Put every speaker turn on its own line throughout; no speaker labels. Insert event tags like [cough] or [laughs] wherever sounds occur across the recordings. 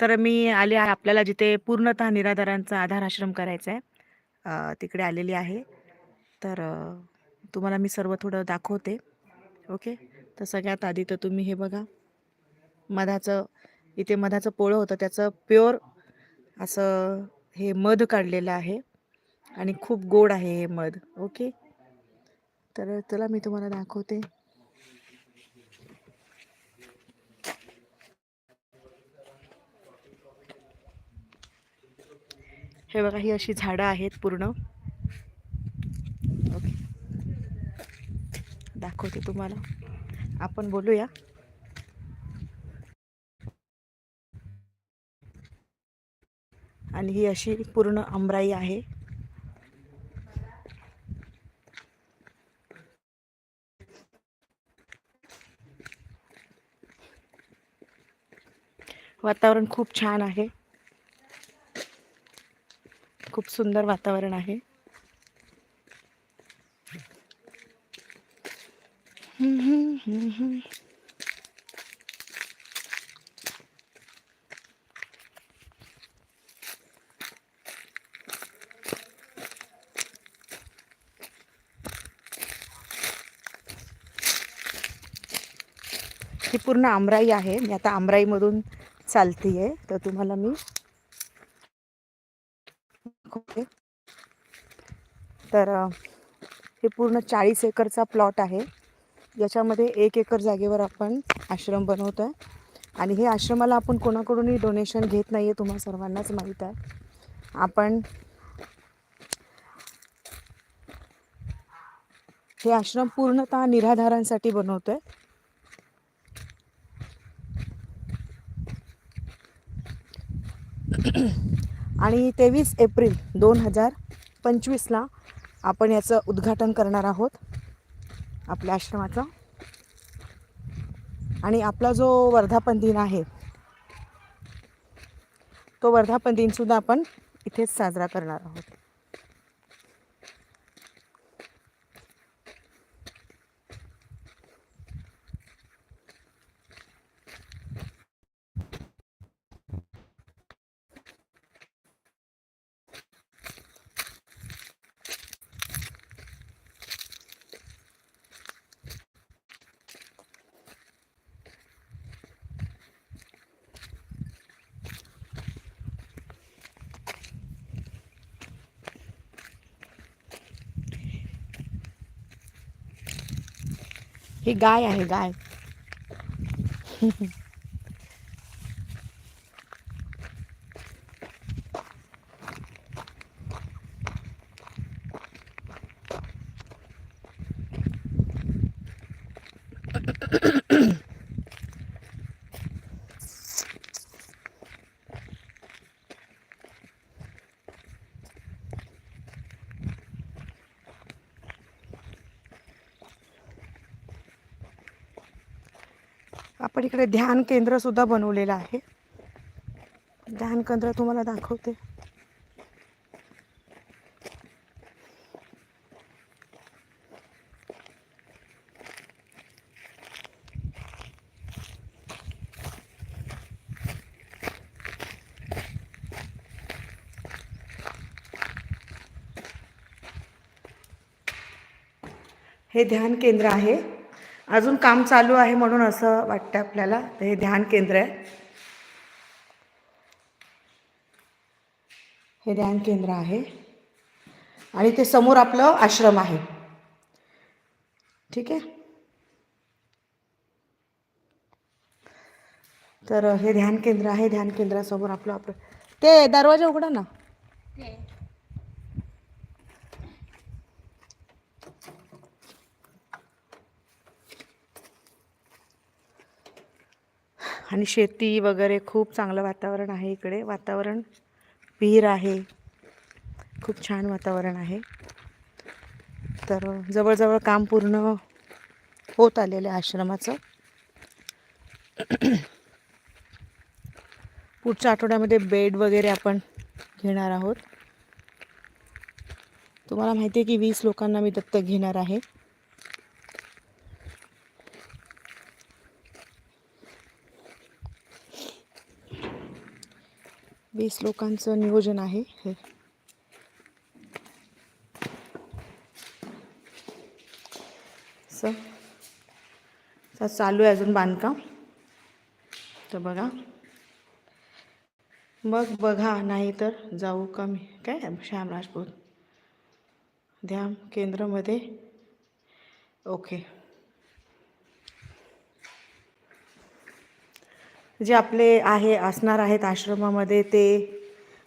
तर मी आले आहे आपल्याला जिथे पूर्णतः निराधारांचा आधार आश्रम करायचा आहे. अ, तिकडे आलेली आहे. तर अ, तुम्हाला मी सर्व थोडं दाखवते. ओके? तर सगळ्यात आधी तर तुम्ही हे बघा. मधाचं इथे मधाचं पोळं होतं. त्याचं प्युअर असं हे मध काढलेलं आहे. आणि खूप गोड आहे हे मध. ओके? तर चला मी तुम्हाला दाखवते. हे बघा ही अशी झाडं आहेत पूर्ण. ओके. दाखवते तुम्हाला. आपण बोलूया. आणि ही अशी पूर्ण अमराई आहे. वातावरण खूप छान आहे. खूप सुंदर वातावरण आहे. ही पूर्ण आमराई आहे. मी आता आमराईमधून आहे तर तुम्हाला मी दाखवते. तर हे पूर्ण चाळीस एकरचा प्लॉट आहे. याच्यामध्ये एक एकर जागेवर आपण आश्रम बनवतो आहे आणि हे आश्रमाला आपण कोणाकडूनही डोनेशन घेत नाही आहे तुम्हा सर्वांनाच माहीत आहे. आपण हे आश्रम पूर्णतः निराधारांसाठी बनवतो आहे आणि तेवीस एप्रिल दोन हजार पंचवीसला आपण याचं उद्घाटन करणार आहोत आपल्या आश्रमाचं. आणि आपला जो वर्धापन दिन आहे तो वर्धापन दिनसुद्धा आपण इथेच साजरा करणार आहोत. ही गाय [laughs] आहे इकडे ध्यान केंद्र सुद्धा बनवलेलं आहे. ध्यान केंद्र तुम्हाला दाखवते. हे ध्यान केंद्र आहे. अजून काम चालू आहे म्हणून असं वाटतं आपल्याला. तर हे ध्यान केंद्र आहे. हे ध्यान केंद्र आहे. आणि ते समोर आपलं आश्रम आहे. ठीक आहे? तर हे ध्यान केंद्र आहे. ध्यान केंद्रासमोर आपलं आपलं ते दरवाजा उघडा ना. आणि शेती वगैरे खूप चांगलं वातावरण आहे इकडे. वातावरण विहीर आहे. खूप छान वातावरण आहे. तर जवळजवळ काम पूर्ण होत आलेलं आहे आश्रमाचं. पुढच्या आठवड्यामध्ये बेड वगैरे आपण घेणार आहोत. तुम्हाला माहिती आहे की वीस लोकांना मी दत्तक घेणार आहे. वीस लोकांचं नियोजन आहे हे. स चालू आहे अजून बांधकाम. तर बघा. मग बघा नाही तर जाऊ कमी काय? श्याम राजपूत ध्यान केंद्रमध्ये. ओके. जे आपले आहे असणार आहेत आश्रमामध्ये ते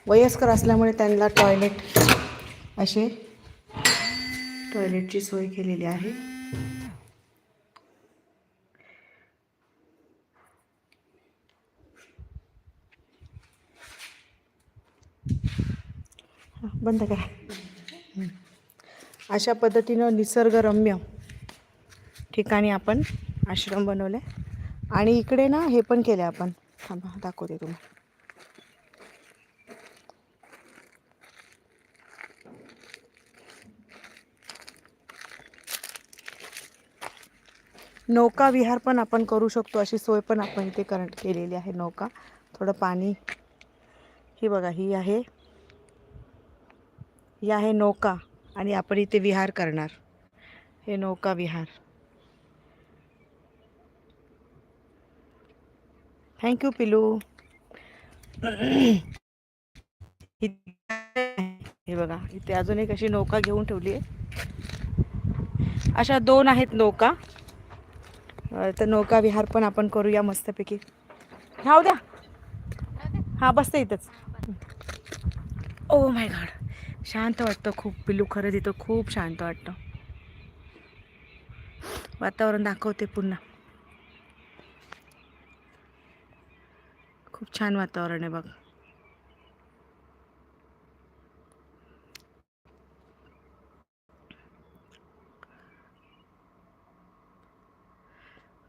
वयस्कर असल्यामुळे त्यांना टॉयलेट असे टॉयलेटची सोय केलेली आहे. बंद करा. अशा पद्धतीनं निसर्गरम्य ठिकाणी आपण आश्रम बनवले. आणि इकडे ना हे पण केलं आपण. थांबा दाखवते तुम्हाला. नौका विहार पण आपण करू शकतो अशी सोय पण आपण इथे कर केलेली आहे नौका. थोडं पाणी. ही बघा ही आहे. ही आहे नौका आणि आपण इथे विहार करणार. हे नौका विहार. थँक्यू पिलू हे बघा इथे अजून एक अशी नौका घेऊन ठेवली आहे. अशा दोन आहेत नौका. तर नौका विहार पण आपण करूया मस्तपैकी. राहू द्या. हा बसते इथंच. ओ माय गॉड शांत वाटतं खूप पिल्लू खरंच इथं खूप शांत वाटतं. वातावरण दाखवते पुन्हा खूप छान वातावरण आहे बघ.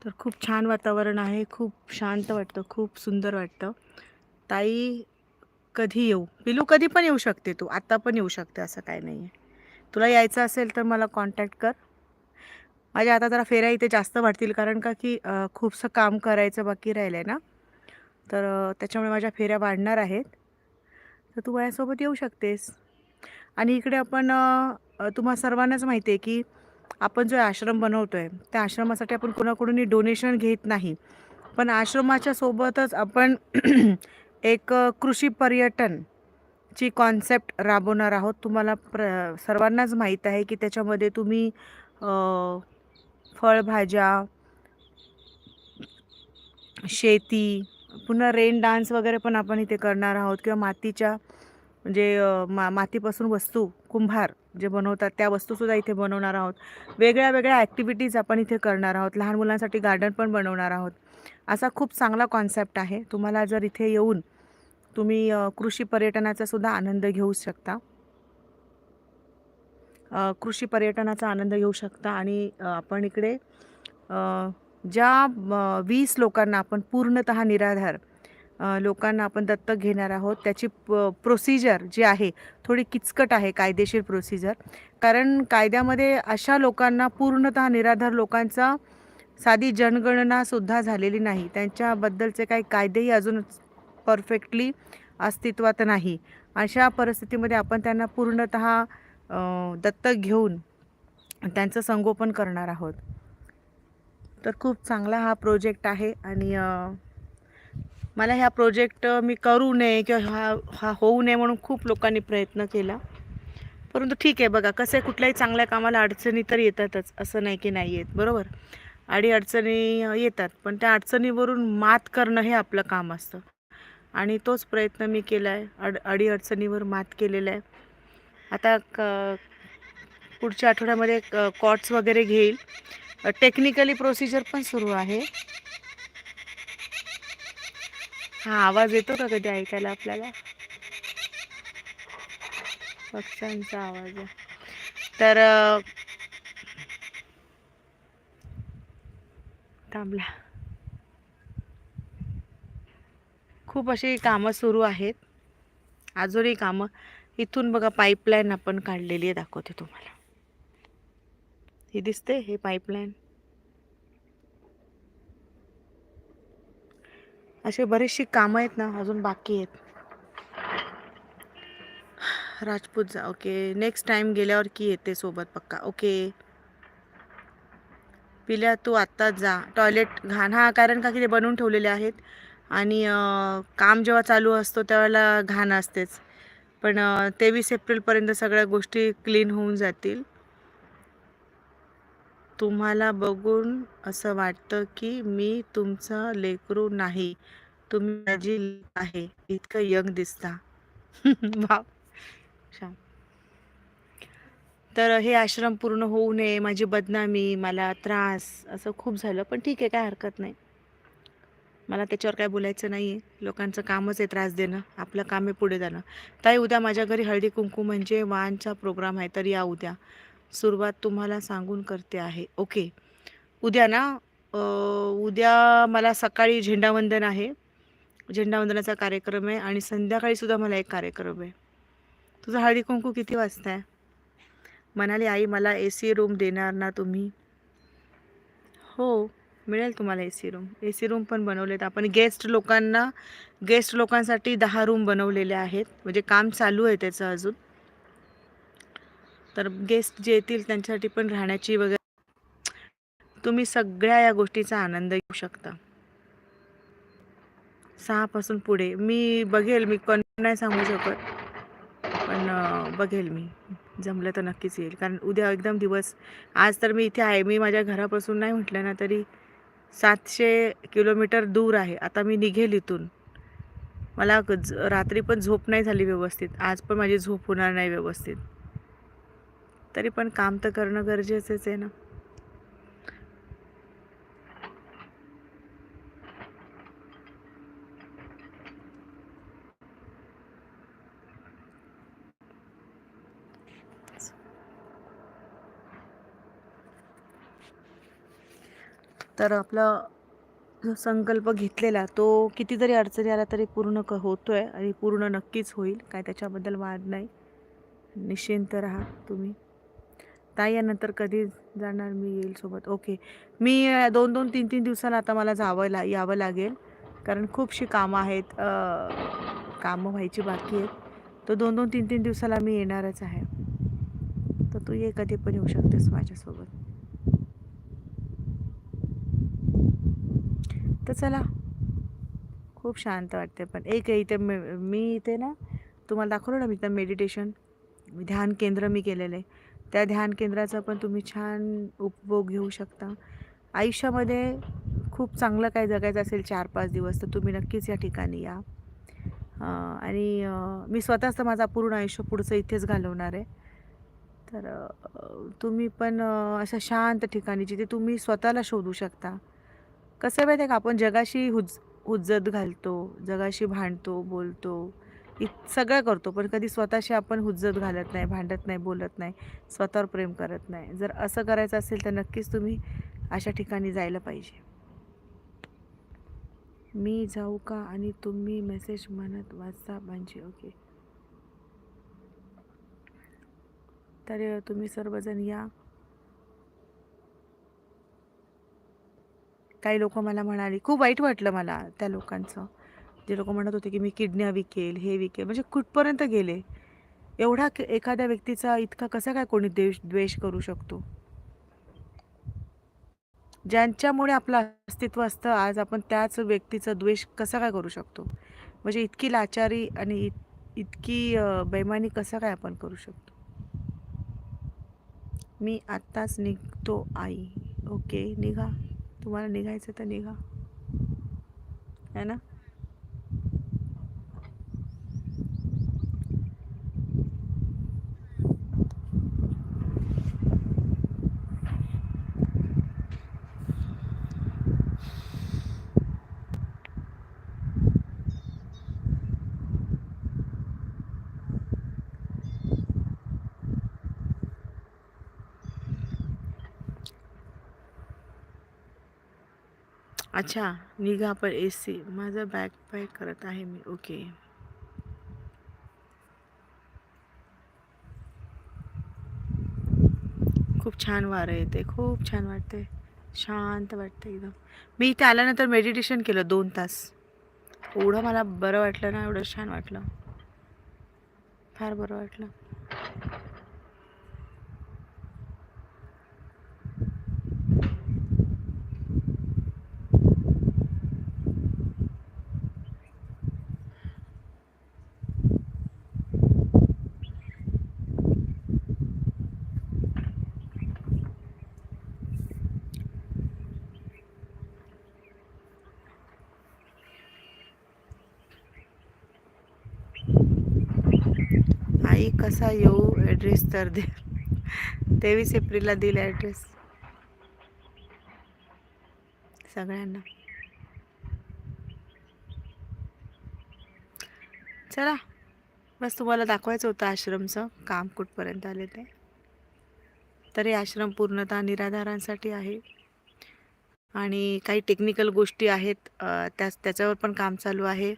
तर खूप छान वातावरण आहे खूप शांत वाटतं खूप सुंदर वाटतं. ताई कधी येऊ? पिलू कधी पण येऊ शकते तू आत्ता पण येऊ शकते असं काय नाही आहे तुला यायचं असेल तर मला कॉन्टॅक्ट कर. माझ्या आता जरा फेऱ्या इथे जास्त वाटतील कारण का की खूपसं काम करायचं बाकी राहिलं आहे ना. तर त्याच्यामुळे माझ्या फेऱ्या वाढणार आहेत. तर तू माझ्यासोबत येऊ शकतेस. आणि इकडे आपण तुम्हा सर्वांनाच माहिती आहे की आपण जो आश्रम बनवतो आहे त्या आश्रमासाठी आपण कोणाकडूनही डोनेशन घेत नाही. पण आश्रमाच्या सोबतच आपण [clears throat] एक कृषी पर्यटन ची कॉन्सेप्ट राबवणार आहोत. तुम्हाला प्र सर्वांनाच माहीत आहे की त्याच्यामध्ये तुम्ही फळभाज्या शेती पुन्हा रेन डान्स वगैरे पण आपण इथे करणार आहोत किंवा मातीच्या म्हणजे मा मातीपासून वस्तू कुंभार जे बनवतात त्या वस्तूसुद्धा इथे बनवणार आहोत. वेगळ्या वेगळ्या ॲक्टिव्हिटीज आपण इथे करणार आहोत. लहान मुलांसाठी गार्डन पण बनवणार आहोत. असा खूप चांगला कॉन्सेप्ट आहे. तुम्हाला जर इथे येऊन तुम्ही कृषी पर्यटनाचा सुद्धा आनंद घेऊ शकता. कृषी पर्यटनाचा आनंद घेऊ शकता आणि आपण इकडे ज्या वीस लोकांना आपण पूर्णतः निराधार लोकांना आपण दत्तक घेणार आहोत त्याची प प्रोसिजर जी आहे थोडी किचकट आहे कायदेशीर प्रोसिजर कारण कायद्यामध्ये अशा लोकांना पूर्णतः निराधार लोकांचा साधी जनगणनासुद्धा झालेली नाही. त्यांच्याबद्दलचे काही कायदेही अजून परफेक्टली अस्तित्वात नाही. अशा परिस्थितीमध्ये आपण त्यांना पूर्णतः दत्तक घेऊन त्यांचं संगोपन करणार आहोत. तर खूप चांगला हा प्रोजेक्ट आहे आणि मला ह्या प्रोजेक्ट मी करू नये किंवा हा हा होऊ नये म्हणून खूप लोकांनी प्रयत्न केला. परंतु ठीक आहे बघा कसं आहे कुठल्याही चांगल्या कामाला अडचणी तर येतातच असं नाही की नाही येत बरोबर? अडी अडचणी येतात पण त्या अडचणीवरून मात करणं हे आपलं काम असतं. आणि तोच प्रयत्न मी केला आहे अड अडी अडचणीवर मात केलेला आहे. आता क पुढच्या आठवड्यामध्ये कॉट्स वगैरे घेईल. टेक्निकली प्रोसिजर पण सुरू आहे. हा आवाज येतो का कधी ऐकायला आपल्याला? पक्ष्यांचा आवाज आहे. तर थांबला. खूप अशी कामं सुरू आहेत. अजूनही कामं. इथून बघा पाईपलाईन आपण काढलेली आहे दाखवते तुम्हाला. हे दिसते हे पाईपलाईन असे बरेचशी कामं आहेत ना अजून बाकी आहेत. राजपूत जा ओके. नेक्स्ट टाइम गेल्यावर की येते सोबत पक्का ओके. पिल्या तू आत्ताच जा. टॉयलेट घाण हा कारण का की ते बनवून ठेवलेले आहेत. आणि काम जेव्हा चालू असतो त्यावेळेला घाण असतेच. पण तेवीस एप्रिलपर्यंत सगळ्या गोष्टी क्लीन होऊन जातील. तुम्हाला बघून असं वाटतं की मी तुमचं लेकरू नाही. तुम्ही माझी आहे. इतकं यंग दिसता. [laughs] वा तर हे आश्रम पूर्ण होऊ नये माझी बदनामी मला त्रास असं खूप झालं. पण ठीक आहे काय हरकत नाही. मला त्याच्यावर काय बोलायचं नाही आहे लोकांचं कामच आहे त्रास देणं. आपलं काम आहे पुढे जाणं. ताई उद्या माझ्या घरी हळदी कुंकू म्हणजे वानचा प्रोग्राम आहे तर या उद्या. सुरुवात तुम्हाला सांगून करते आहे. ओके उद्या ना उद्या मला सकाळी झेंडावंदन आहे. झेंडावंदनाचा कार्यक्रम आहे आणि संध्याकाळी सुद्धा मला एक कार्यक्रम आहे. तुझा हळदी कुंकू किती वाजता आहे म्हणाली आई मला ए सी रूम देणार ना तुम्ही? हो मिळेल तुम्हाला A C room A C room पण बनवलेत आपण. गेस्ट लोकांना गेस्ट लोकांसाठी दहा रूम बनवलेले आहेत. म्हणजे काम चालू आहे त्याचं अजून. तर गेस्ट जे येतील त्यांच्यासाठी पण राहण्याची वगैरे. तुम्ही सगळ्या या गोष्टीचा आनंद घेऊ शकता. सहापासून पुढे. मी बघेल मी पण नाही सांगू शकत. पण बघेल मी. जमलं तर नक्कीच येईल. कारण उद्या एकदम दिवस. आज तर मी इथे आहे. मी माझ्या घरापासून नाही म्हटलं ना तरी सातशे किलोमीटर दूर आहे. आता मी निघेल इथून. मला रात्री पण झोप नाही झाली व्यवस्थित. आज पण माझी झोप होणार नाही व्यवस्थित. तरी पण काम तर करणं गरजेचंच आहे ना. तर आपला जो संकल्प घेतलेला तो किती जरी अडचणी आला तरी पूर्ण क होतोय आणि पूर्ण नक्कीच होईल. काय त्याच्याबद्दल वाद नाही. निश्चिंत राहा तुम्ही. ताई यानंतर कधी जाणार मी येईल सोबत? ओके मी दोन दोन तीन तीन दिवसाला आता मला जावं ला यावं लागेल. कारण खूपशी कामं आहेत कामं व्हायची बाकी आहेत. तर दोन दोन तीन तीन दिवसाला मी येणारच आहे. तर तू ये कधी पण येऊ शकतेस माझ्यासोबत. तर चला. खूप शांत वाटते पण. एक इथे मे- मी इथे ना तुम्हाला दाखवलं ना मी इथं मेडिटेशन ध्यान केंद्र मी केलेलं आहे. त्या ध्यान केंद्राचा पण तुम्ही छान उपभोग घेऊ शकता. आयुष्यामध्ये खूप चांगलं काय जगायचं असेल चार पाच दिवस तर तुम्ही नक्कीच या ठिकाणी या. आणि मी स्वतःच तर माझा पूर्ण आयुष्य पुढचं इथेच घालवणार आहे. तर तुम्ही पण अशा शांत ठिकाणी जिथे तुम्ही स्वतःला शोधू शकता. कसं आहे माहिती आहे का? आपण जगाशी हुज हुज्जत घालतो जगाशी भांडतो बोलतो. इत सगळं करतो. पण कधी स्वतःशी आपण हुज्जत घालत नाही भांडत नाही बोलत नाही स्वतःवर प्रेम करत नाही. जर असं करायचं असेल तर नक्कीच तुम्ही अशा ठिकाणी जायला पाहिजे. मी जाऊ का आणि तुम्ही मेसेज म्हणत वाचता म्हणजे ओके. तर तुम्ही सर्वजण या. काही लोक मला म्हणाली खूप वाईट वाटलं मला त्या लोकांचं. जे लोक म्हणत होते की मी किडन्या विकेल हे विकेल. म्हणजे कुठपर्यंत गेले? एवढा एखाद्या व्यक्तीचा इतका कसा काय कोणी द्वेष द्वेष करू शकतो? ज्यांच्यामुळे आपलं अस्तित्व असतं आज आपण त्याच व्यक्तीचा द्वेष कसा काय करू शकतो? म्हणजे इतकी लाचारी आणि इत- इतकी अं, बेईमानी कसा काय आपण करू शकतो? मी आत्ताच निघतो आई. ओके निघा. तुम्हाला निघायचं तर निघा. है ना? अच्छा निघा पण ए सी माझं बॅग पॅक करत आहे मी. ओके खूप छान वारं येते खूप छान वाटते शांत वाटते एकदम. मी इथे आल्यानंतर मेडिटेशन केलं दोन तास. एवढं मला बरं वाटलं ना एवढं छान वाटलं. फार बरं वाटलं. मी कसा येऊ ॲड्रेस तर दे. तेवीस एप्रिलला दिला ॲड्रेस सगळ्यांना. चला. बस तुम्हाला दाखवायचं होतं आश्रमचं. काम कुठपर्यंत आले ते. तरी आश्रम पूर्णतः निराधारांसाठी आहे. आणि काही टेक्निकल गोष्टी आहेत. त्याच त्या त्याच्यावर पण काम चालू आहे.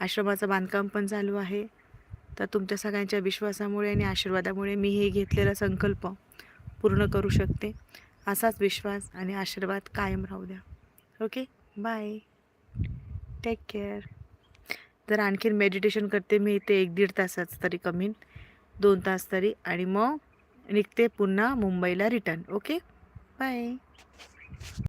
आश्रमाचं बांधकाम पण चालू आहे. तर तुमच्या सगळ्यांच्या विश्वासामुळे आणि आशीर्वादामुळे मी हे घेतलेला संकल्प पूर्ण करू शकते. असाच विश्वास आणि आशीर्वाद कायम राहू द्या. ओके बाय टेक केअर जर आणखीन मेडिटेशन करते मी इथे एक दीड तासाच तरी कमीन. दोन तास तरी आणि मग निघते पुन्हा मुंबईला रिटर्न ओके बाय